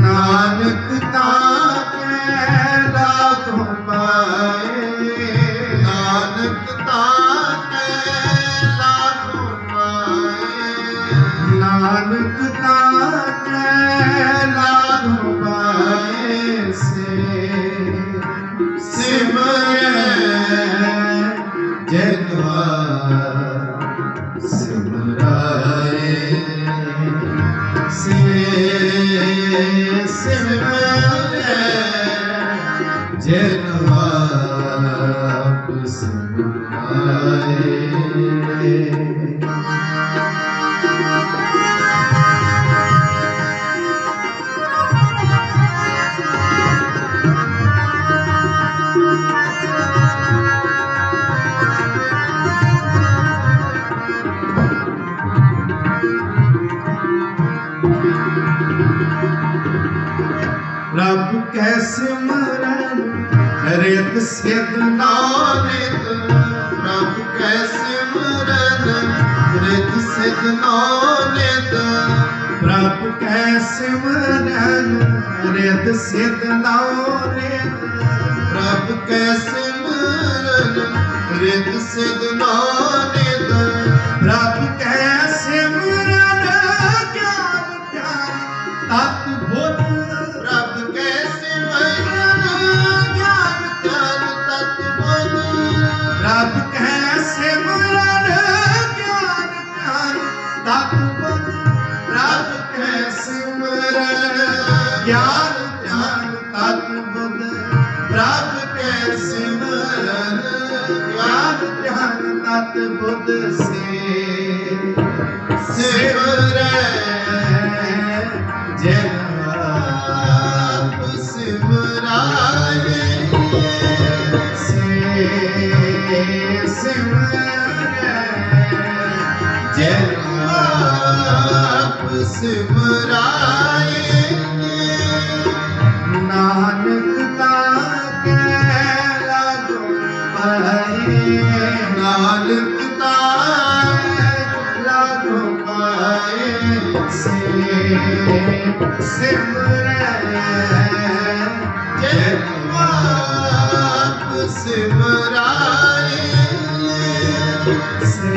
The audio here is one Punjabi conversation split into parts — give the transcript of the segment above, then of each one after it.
ਨਾਨਕ ਤਾਂ ਕੈ ਲਾਗੋ ਪਾਏ ਨਾਨਕ ਤਾਂ ਕੈ ਲਾਗੋ ਪਾਏ ਨਾਨਕ ਤਾਂ ਕੈ ਲਾਗੋ ਪਾਏ ਸੇ ਸਿਮਰੈ ਜਗਵਾ ਸਿਮਰਾਏ ਸੇ ਸਿਮਰੈ ਜਗਵਾ ਸਿਮਰਾਏ ਰੱਬ ਕੈ ਸਿਮਰਨ ਰਿਤ ਸਿਧ ਨਾਨਕ। ਰੱਬ ਕੈ ਸਿਮਰਨ ਰਿਤ ਸਿਧ ਨਾਨਕ। ਰੱਬ ਕੈ ਸਿਮਰਨ ਰਿਤ ਸਿਧ ਨਾਨਕ। ਰੱਬ ਕੈ ਸਿਮਰਨ ਰਿਤ ਸਿਧ ਨਾਨਕ। ਸਿਮਰਨ ਗਿਆਨ ਧਿਆਨ ਤਤ ਬੁੱਧ ਸੇ। ਸਿਮਰੈ ਜਗਤ ਸਿਮਰਾਏ। ਸੇ ਸੇ ਸਿਮਰੈ ਜਗਤ ਸਿਮਰਾਏ ਸੇ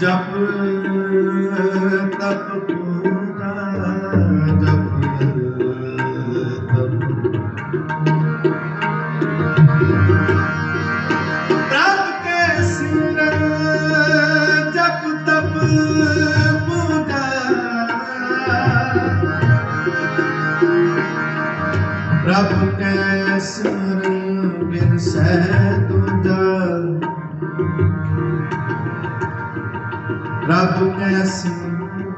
ਜਪ ਤਪ ਪ੍ਰਭ ਕੇ ਸਿਮਰਨ ਬਿਨ ਸਹਿ ਤੁਜਾ। ਰੱਬ ਕੈ ਸਿਮਰਨ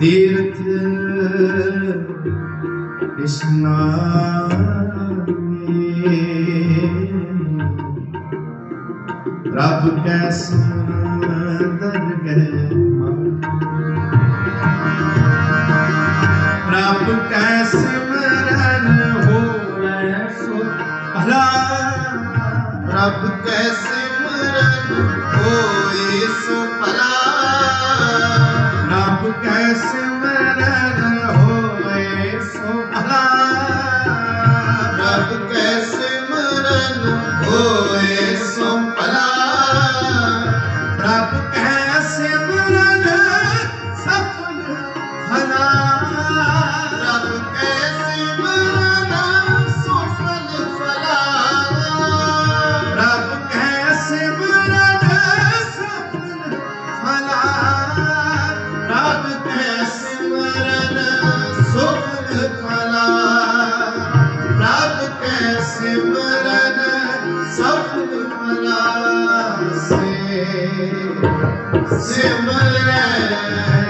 ਤੀਰਥ ਇਸ਼ਨਾਨੇ ਰੱਬ ਕੈ ਸਿਮਰਨ ਦਰਗਹਿ आपका स्मरण हो भला रब का स्मरण हो यीशु भला रब का स्मरण हो यीशु भला रब का स्मरण हो ਜਨ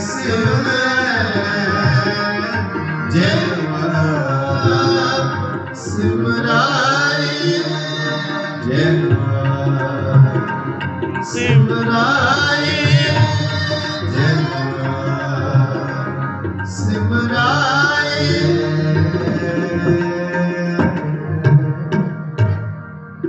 ਸਿਮਰਾਏ ਜਨ ਆਪ ਸਿਮਰਾਏ